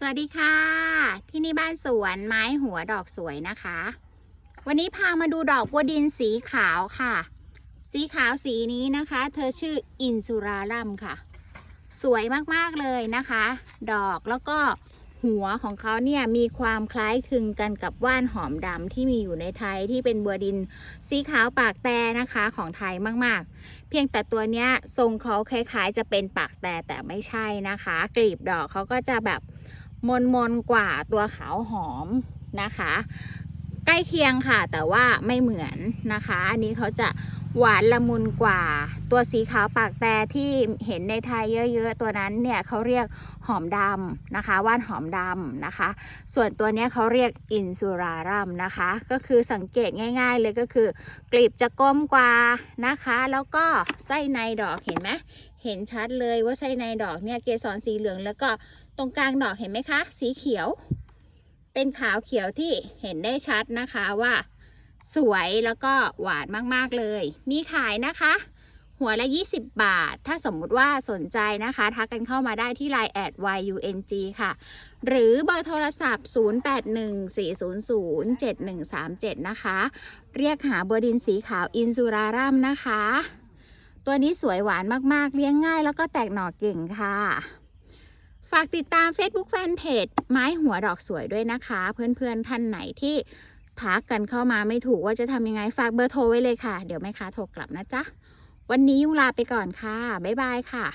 สวัสดีค่ะ ที่นี่บ้านสวนไม้หัวดอกสวยนะคะ วันนี้พามาดูดอกบัวดินสีขาวค่ะ สีขาวสีนี้นะคะ เธอชื่ออินซูราลัมค่ะ สวยมากๆเลยนะคะ ดอกแล้วก็หัวของเขาเนี่ยมีความคล้ายคลึงกันกับว่านหอมดำที่มีอยู่ในไทยที่เป็นบัวดินสีขาวปากแต่นะคะของไทยมากๆ เพียงแต่ตัวเนี้ยทรงเขาคล้ายๆ จะเป็นปากแต่แต่ไม่ใช่นะคะ กลีบดอกเขาก็จะแบบ มนมนกว่าตัวขาวหอมนะคะ ใกล้เคียงค่ะแต่ว่าไม่เหมือนนะคะ อันนี้เขาจะ หวานละมุนกว่า ตัวสีขาวปากแต่ที่เห็นในไทยเยอะๆ ตัวนั้นเนี่ยเขาเรียกหอมดำนะคะ ว่านหอมดำนะคะ ส่วนตัวนี้เขาเรียกอินซูรารัมนะคะ ก็คือสังเกตง่าย ๆ เลยก็คือกลีบจะกลมกว่านะคะ แล้วก็ไส้ในดอกเห็นไหมเห็นชัดเลยว่าไส้ในดอกเนี่ยเกสรสีเหลืองแล้วก็ตรงกลางดอกเห็นไหมคะ สีเขียว เป็นขาวเขียวที่เห็นได้ชัดนะคะว่า สวยแล้วก็หวานมากๆเลย มีขายนะคะ หัวละ 20 บาท ถ้าสมมุติว่าสนใจนะคะ ทักกันเข้ามาได้ที่ Line แอด YUNG ค่ะ หรือเบอร์โทรศัพท์ 0814007137 นะคะ เรียกหาบัวดินสีขาวอินซูรารัมนะคะ ตัวนี้สวยหวานมากๆ เลี้ยงง่ายแล้วก็แตกหน่อเก่งค่ะฝากติดตาม Facebook Fanpage ไม้หัวดอกสวยด้วยนะคะ เพื่อนๆท่านไหนที่ ทักกันเข้ามาไม่ถูกว่าจะทำยังไงฝากเบอร์โทรไว้เลยค่ะ เดี๋ยวแม่ค้าโทรกลับนะจ๊ะ วันนี้ยุ่งลาไปก่อนค่ะ บ๊ายบายค่ะ